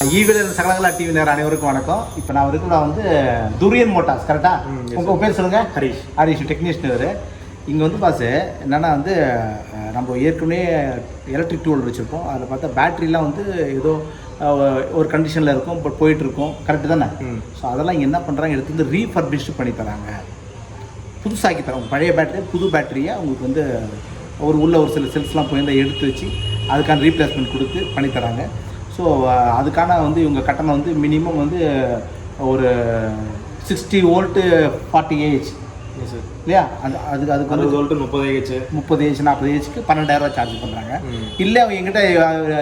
Evil சகலகலா TV நேரம் அனைவருக்கும் வணக்கம். இப்போ நான் இருக்கிற வந்து துரியன் மோட்டார்ஸ் கரெக்டா உங்கள் பேர் சொல்லுங்கள் ஹரிஷ். ஹரிஷ் டெக்னீஷியன் இவர். இங்கே வந்து பாஸ் என்னென்னா வந்து நம்ம ஏற்கனவே எலக்ட்ரிக் டூல் வச்சுருப்போம். அதில் பார்த்தா பேட்டரிலாம் வந்து ஏதோ ஒரு கண்டிஷனில் இருக்கும் பட் போயிட்டுருக்கும் கரெக்டு தானே. ஸோ அதெல்லாம் இங்கே என்ன பண்ணுறாங்க எடுத்து வந்து ரீஃபர்பிஷ்டு பண்ணி தராங்க. புதுசாக்கி தராங்க. பழைய பேட்டரி புது பேட்டரியை உங்களுக்கு வந்து ஒரு உள்ள ஒரு சில செல்ஸ்லாம் போயிருந்தா எடுத்து வச்சு அதுக்கான ரீப்ளேஸ்மெண்ட் கொடுத்து பண்ணி தராங்க. ஸோ அதுக்கான வந்து இவங்க கட்டணம் வந்து மினிமம் வந்து ஒரு சிக்ஸ்டி வோல்ட்டு ஃபார்ட்டி ஏஹெச் இல்லையா? அது அதுக்கு அதுக்கு வந்து வோல்ட்டு முப்பது ஏஹெச் முப்பது ஏஹெச் நாற்பது ஏஹெச்க்கு பன்னெண்டாயிரரூவா சார்ஜ் பண்ணுறாங்க இல்லை அவங்க எங்கிட்ட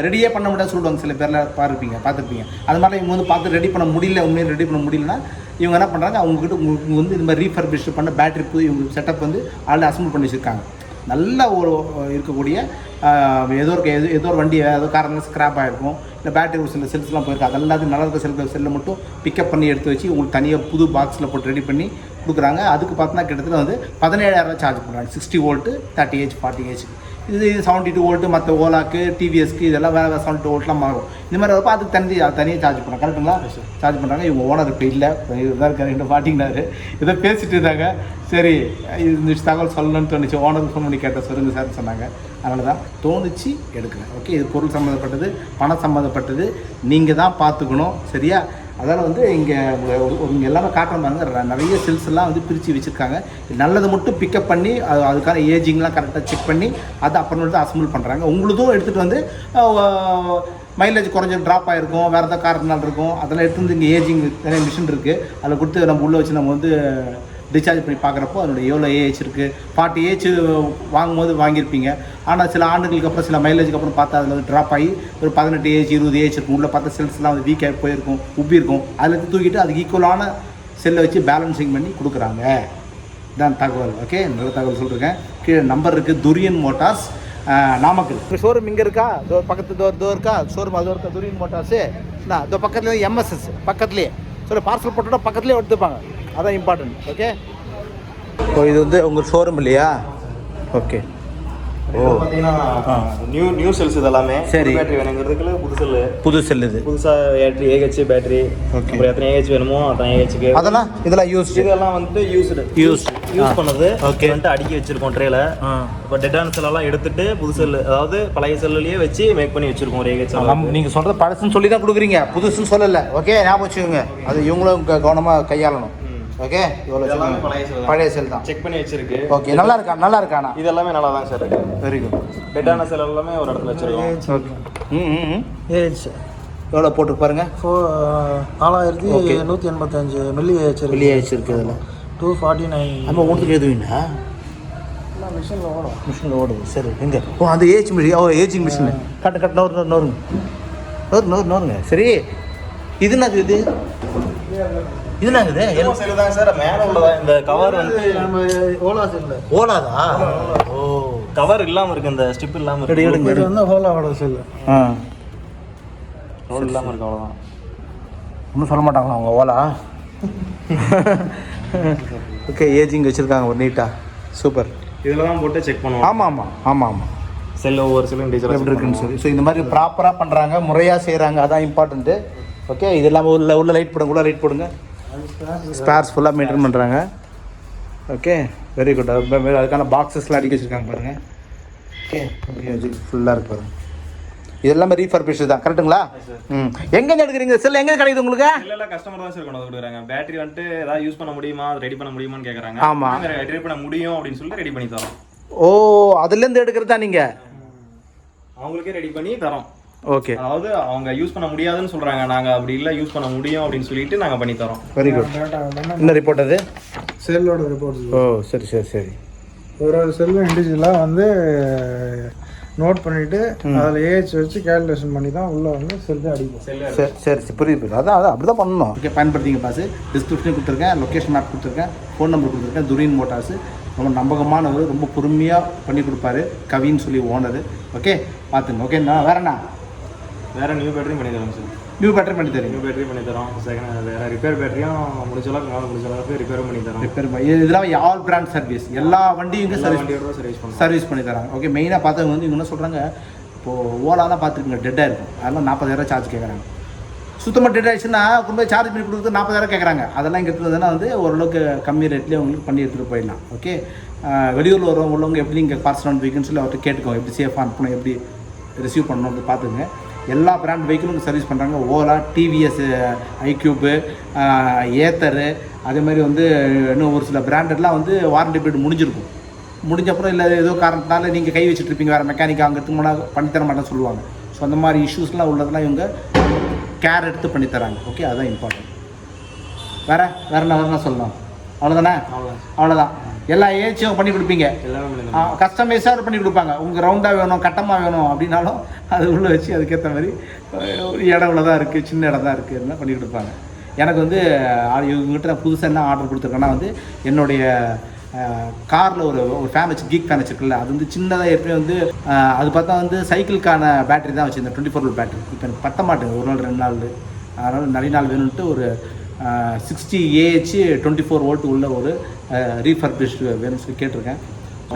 ரெடியே பண்ண முடியாது சொல்லுவாங்க சில பேரில் பார்ப்பீங்க பார்த்துருப்பீங்க. அது மாதிரி இவங்க வந்து பார்த்து ரெடி பண்ண முடியல உண்மையில ரெடி பண்ண முடியலன்னா இவங்க என்ன பண்ணுறாங்க அவங்ககிட்ட உங்களுக்கு வந்து இந்த மாதிரி ரீஃபர்பிஷ் பண்ண பேட்டரி புது இவங்க செட்டப் வந்து ஆல்ரெடி அசம்பிள் பண்ணி வச்சுருக்காங்க. நல்ல ஒரு இருக்கக்கூடிய ஏதோ ஒரு எது ஏதோ ஒரு வண்டி ஏதோ காரணம் ஸ்க்ராப் ஆகிருக்கும் இல்லை பேட்டரி ஒரு சில செல்ஸ்லாம் போயிருக்கு அதெல்லாம் நல்லா இருக்க செல் செல்லை மட்டும் பிக்கப் பண்ணி எடுத்து வச்சு உங்களுக்கு தனியாக புது பாக்ஸில் போட்டு ரெடி பண்ணி கொடுக்குறாங்க. அதுக்கு பார்த்தோன்னா கிட்டத்தட்ட வந்து பதினேழாயிரம் சார்ஜ் பண்ணுறாங்க. Sixty volt thirty age forty age இது செவன்ட்டி டூ வோல்ட்டு மற்ற ஓலாக்கு டிவிஎஸ்க்கு இதெல்லாம் வேறு வேறு செவன்ட்டி வோல்ட்லாம் மாறும். இந்த மாதிரி வரப்போ அதுக்கு தனி அது தனியாக சார்ஜ் பண்ணுறாங்க கரெக்டுங்களா சார்ஜ் பண்ணுறாங்க இவங்க ஓனர் இப்போ இல்லை. இதுதான் இருக்காரு. என்கிட்ட மாட்டிங்கனாரு இதை பேசிட்டு இருந்தாங்க. சரி இது இந்த தகவல் சொல்லணும்னு தோணுச்சு. ஓனருக்கு ஃபோன் பண்ணி கேட்ட சொல்லுங்க சார் சொன்னாங்க. அதனால தான் தோணுச்சு எடுக்கிறேன் ஓகே இது பொருள் சம்மந்தப்பட்டது பணம் சம்மந்தப்பட்டது. நீங்கள் தான் பார்த்துக்கணும் சரியா? அதனால் வந்து இங்கே இங்கே எல்லாமே காட்டுற பாருங்க நிறைய செல்ஸ்லாம் வந்து பிரித்து வச்சுருக்காங்க. நல்லதை மட்டும் பிக்கப் பண்ணி அது அதுக்கான ஏஜிங்லாம் கரெக்டாக செக் பண்ணி அதை அப்புறமேட்டு அசம்பிள் பண்ணுறாங்க உங்களுதும் எடுத்துகிட்டு வந்து மைலேஜ் குறைஞ்ச ட்ராப் ஆகிருக்கும் வேறு ஏதாவது காரணம் இருக்கும் அதெல்லாம் எடுத்து வந்து இங்கே ஏஜிங் நிறைய மிஷின் இருக்குது அதில் கொடுத்து நம்ம உள்ளே வச்சு நம்ம வந்து டிஸ்சார்ஜ் பண்ணி பார்க்குறப்போ அதனுடைய எவ்வளோ ஏஹெச் இருக்குது ஃபார்ட்டி ஏஹெச் வாங்கும்போது வாங்கியிருப்பீங்க. ஆனால் சில ஆண்டுகளுக்கு அப்புறம் சில மைலேஜுக்கு அப்புறம் பார்த்தா அதில் வந்து ட்ராப் ஆகி ஒரு பதினெட்டு ஏஹெச் இருபது ஏஹெச் இருக்கும். உள்ளே பார்த்தா செல்ஸ்லாம் வந்து வீக்காக போயிருக்கும் உப்பி இருக்கும். அதில் தூக்கிட்டு அதுக்கு ஈக்குவலான செல்லை வச்சு பேலன்சிங் பண்ணி கொடுக்குறாங்க. இதான் தகவல். ஓகே நல்ல தகவல் சொல்லியிருக்கேன் கீழே நம்பர் இருக்குது துரியன் மோட்டார்ஸ் நாமக்கல். இப்போ ஷோரூம் இங்கே இருக்கா? தோ பக்கத்து தோ தோ இருக்கா? ஷோரூம் அது இருக்கா? துரியன் மோட்டார்ஸு நான் இதோ பக்கத்துலேயே எம்எஸ்எஸ் பக்கத்துலேயே. சொல்லி பார்சல் போட்டோட பக்கத்துலேயே எடுத்துப்பாங்க. அதான் இம்பார்ட்டன்ட் ஓகே ஓ இது வந்து உங்கள் ஷோரூம் இல்லையா? Okay oh. பார்த்தீங்கன்னா நியூ நியூ செல்ஸ் இதெல்லாமே சரி. பேட்டரி வேணுங்கிறதுக்கு புது செல்லு புது செல் இது. புதுசாக பேட்டரி ஏஹெச் பேட்டரி. அப்புறம் எத்தனை ஏஹெச் வேணுமோ அத்தனை ஏஹெச்க்கு அதெல்லாம் இதெல்லாம் யூஸ் இதெல்லாம் வந்துட்டு யூஸ்டு. ஆ. யூஸ் பண்ணது. Okay. வந்துட்டு அடுக்கி வச்சிருக்கோம் ட்ரேல இப்போ டெட்டான செல்லெல்லாம் எடுத்துட்டு புது செல்லு அதாவது பழைய செல்லுலயே வச்சு மேக் பண்ணி வச்சிருக்கோம் ஒரு ஏஹெச் நீங்கள் சொல்கிறது பழசுன்னு சொல்லி தான் கொடுக்குறீங்க. புதுசுன்னு சொல்லலை. ஓகே ஞாபகம் வச்சுக்கோங்க. அது இவங்களும் கவனமாக கையாளணும். ஓகே இவ்வளோ. பழைய செல் பழைய செல் தான். செக் பண்ணி வச்சிருக்கு. ஓகே நல்லா இருக்கா? நல்லா இருக்காண்ணா இது எல்லாமே நல்லா தான் சார் இருக்கு. வெரி குட் டெட்டான செல் எல்லாமே ஒரு இடத்துல வச்சிருக்கோம். ஓகே ம் ஏஹெச் எவ்வளோ போட்டு பாருங்க. ஃபோ நாலாயிரத்தி Okay. நூற்றி எண்பத்தஞ்சு மில்லி இருக்கு வெளியே வச்சிருக்கு அதில் டூ ஃபார்ட்டி நைன் நம்ம ஓட்டுக்கு எதுவும்னா மிஷினில் ஓடும். மிஷினில் ஓடுது. சரி எங்கே? ஓ அந்த ஏஜ் மிஷின் ஓ ஏஜிங் மிஷின் கட்டு கட்டு நோரு நோருங்க. நோரு நோரு நோருங்க. சரி இது என்னது இது இது? செல்லு தான் சார் மேல உள்ளதா இந்த கவர் வந்து நம்ம ஓலா செல்லு ஓலாதா ஓ. கவர் இல்லாம இருக்கு இந்த ஸ்டிப் இல்லாம இருக்கு. எடுங்க இது வந்து ஓலாவோட செல்லு ஆ. ரோல் இல்லாம இருக்கு அவ்வளவுதான். ஒன்றும் சொல்ல மாட்டாங்களா அவங்க ஓலா? ஓகே ஏஜிங் வச்சுருக்காங்க ஒரு நீட்டாக சூப்பர். இதுல தான் போட்டு செக் பண்ணுவோம். ஆமாம் ஆமாம் ஆமாம் ஆமாம் செல் ஒவ்வொரு செல்லும் டீச்சர் எப்படி இருக்குன்னு சொல்லி. ஸோ இந்த மாதிரி ப்ராப்பராக பண்ணுறாங்க முறையாக செய்கிறாங்க அதான் இம்பார்ட்டண்ட்டு ஓகே இது இல்லாமல் உள்ள உள்ள லைட் போடுங்க உள்ள லைட் போடுங்க. ஸ்பேர்ஸ் ஃபுல்லாக மெயின்டைன் பண்ணுறாங்க ஓகே வெரி குட் அதுக்கான பாக்ஸஸ்லாம் அடிக்க வச்சுருக்காங்க பாருங்கள் ஓகே ஃபுல்லாக இருக்கு பாருங்க. இது எல்லாமே ரீஃபர்பிஷ் தான் கரெக்ட்டுங்களா ம். எங்கேருந்து எடுக்கிறீங்க? செல் எங்கே கிடைக்குது உங்களுக்கு? இல்ல இல்ல கஸ்டமர் தான் சார் கொண்டு வந்து கொடுக்குறாங்க. பேட்டரி வந்துட்டு ஏதாவது யூஸ் பண்ண முடியுமா? ரெடி பண்ண முடியுமான்னு கேக்குறாங்க. ஆமா. ரெடி பண்ண முடியும் அப்படின்னு சொல்லிட்டு ரெடி பண்ணி தரோம். ஓ அதுலேருந்து எடுக்கிறது தான் நீங்கள் அவங்களுக்கே ரெடி பண்ணி தரோம். ஓகே. அதாவது அவங்க யூஸ் பண்ண முடியாதுன்னு சொல்றாங்க. நாங்க அப்படி இல்ல யூஸ் பண்ண முடியும் அப்படின்னு சொல்லிட்டு நாங்க பண்ணி தரோம். வெரி குட் என்ன? ரிப்போர்ட் அது? செல்லோட ரிப்போர்ட்ஸ் ஓ சரி சரி சரி. ஒரு ஒரு செல்லும் இண்டிவிஜுவலாக வந்து நோட் பண்ணிட்டு அதில் ஏஹெச் வச்சு கேல்குலேஷன் பண்ணி தான் உள்ள வந்து செல்லு அடிக்கும். சரி சரி சரி புரியுது புரியுது. அதான் அதான் அப்படி தான் பண்ணணும். ஓகே பயன்படுத்திங்க பாஸ் டிஸ்கிரிப்ஷன் கொடுத்துருக்கேன் லொக்கேஷன் மேப் கொடுத்துருக்கேன் ஃபோன் நம்பர் கொடுத்துருக்கேன் துரின் மோட்டார்ஸ் ரொம்ப நம்பகமானவர் ரொம்ப பொறுமையாக பண்ணி கொடுப்பாரு கவின்னு சொல்லி ஓனர் ஓகே பார்த்துங்க ஓகேண்ணா வேறண்ணா. வேற நியூ பேட்டரி பண்ணி தரோம் சார் நியூ பேட்டரி பண்ணி தரீங்க. நியூ பேட்டரி பண்ணி தரோம். செகண்ட் வேற ரிப்பேர் பேட்டரியும் முடிஞ்ச அளவுக்கு நாள் முடிஞ்ச அளவுக்கு ரிப்பேரும் பண்ணி தரோம். ரிப்பேர் இதெல்லாம் ஆல் பிராண்ட் சர்வீஸ் எல்லா வண்டியும் சர்வீஸ் வண்டியோட சர்வீஸ் பண்ணுறோம் சர்வீஸ் பண்ணி தராங்க. ஓகே மெயினாக பார்த்தவங்க வந்து இவங்க என்ன சொல்கிறாங்க இப்போது ஓலாலாம் பார்த்துருக்குங்க டெட்டாக இருக்கும். அதெல்லாம் நாற்பதாயிரம் சார்ஜ் கேட்குறாங்க சுத்தமாக டெட் ஆயிடுச்சுன்னா கொண்டு போய் சார்ஜ் பண்ணி கொடுத்து நாற்பதாயிரம் கேட்குறாங்க அதெல்லாம் இங்கே எடுத்துருந்ததுன்னா வந்து ஓரளவுக்கு கம்மி ரேட்லேயே உங்களுக்கு பண்ணி எடுத்துகிட்டு போயிடலாம். ஓகே வெளியூரில் வரவங்க உள்ளவங்க எப்படி இங்கே பார்சல் ஆன் சொல்லி அவர்கிட்ட கேட்டுக்கோங்க. எப்படி சேஃபாக அனுப்பணும் எப்படி ரிசீவ் பண்ணணும் பார்த்துங்க எல்லா பிராண்ட் வெஹிக்கிளும் சர்வீஸ் பண்ணுறாங்க ஓலா டிவிஎஸ் ஐக்யூப்பு ஏத்தரு அதே மாதிரி வந்து இன்னும் ஒரு சில பிராண்டட்லாம் வந்து வாரண்டி பீரியட் முடிஞ்சிருக்கும். முடிஞ்ச அப்புறம் இல்லை ஏதோ காரணத்தினால நீங்கள் கை வச்சுட்ருப்பீங்க வேறு மெக்கானிக் அங்கே முன்னாடி பண்ணித்தர மாட்டேன்னு சொல்லுவாங்க. ஸோ அந்த மாதிரி இஷ்யூஸ்லாம் உள்ளதெல்லாம் இவங்க கேர் எடுத்து பண்ணித்தராங்க. ஓகே அதுதான் இம்பார்ட்டன்ட் வேறு வேறு என்ன வேறு என்ன சொல்லலாம் அவ்வளோதானே அவ்வளோதான் எல்லா ஏஜும் பண்ணி கொடுப்பீங்க. கஸ்டமைஸாக பண்ணி கொடுப்பாங்க. உங்கள் ரவுண்டாக வேணும் கட்டமாக வேணும் அப்படின்னாலும் அது உள்ளே வச்சு அதுக்கேற்ற மாதிரி ஒரு இடம் உள்ள தான் இருக்குது சின்ன இடம் தான் இருக்குது எல்லாம் பண்ணி கொடுப்பாங்க. எனக்கு வந்து இவங்ககிட்ட நான் புதுசாக என்ன ஆர்டர் கொடுத்துருக்கேன்னா வந்து என்னுடைய காரில் ஒரு ஒரு ஃபேன் வச்சு கீக் ஃபேன் வச்சிருக்குல்ல அது வந்து சின்னதாக ஏற்கனவே வந்து அது பார்த்தா வந்து சைக்கிளுக்கான பேட்டரி தான் வச்சுருந்தேன். டுவெண்ட்டி ஃபோர் பேட்டரி இப்போ எனக்கு பத்த மாட்டேங்குது. ஒரு நாள் ரெண்டு நாள் அதனால் நிறைய நாள் வேணும்ட்டு ஒரு sixty AH twenty four volt உள்ள ஒரு ரீஃபர்பிஷ்டு வேணும்னு சொல்லி கேட்டிருக்கேன்.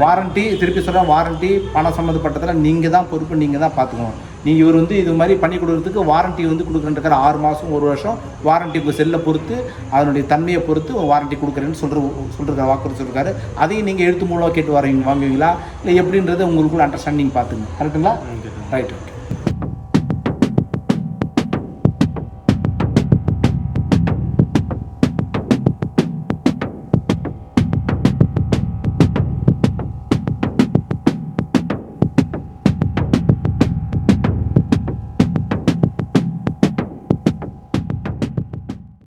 வாரண்டி திருப்பி சொல்கிறேன் வாரண்டி பணம் சம்மந்தப்பட்டதில் நீங்கள் தான் பொறுப்பு நீங்கள் தான் பார்த்துக்கணும். நீங்கள் இவர் வந்து இது மாதிரி பண்ணி கொடுக்குறதுக்கு வாரண்டி வந்து கொடுக்குறேன்ற ஆறு மாதம் ஒரு வருஷம் வாரண்டி உங்கள் செல்லை பொறுத்து அதனுடைய தன்மையை பொறுத்து வாரண்டி கொடுக்குறேன்னு சொல்கிற சொல்கிற வாக்குறுதி சொல்லிருக்காரு. அதையும் நீங்கள் எழுத்து மூலமாக கேட்டு வரீங்க வாங்குவீங்களா? இல்லை எப்படின்றது உங்களுக்குள்ள அண்டர்ஸ்டாண்டிங் பார்த்துங்க கரெக்டுங்களா ரைட் ஓகே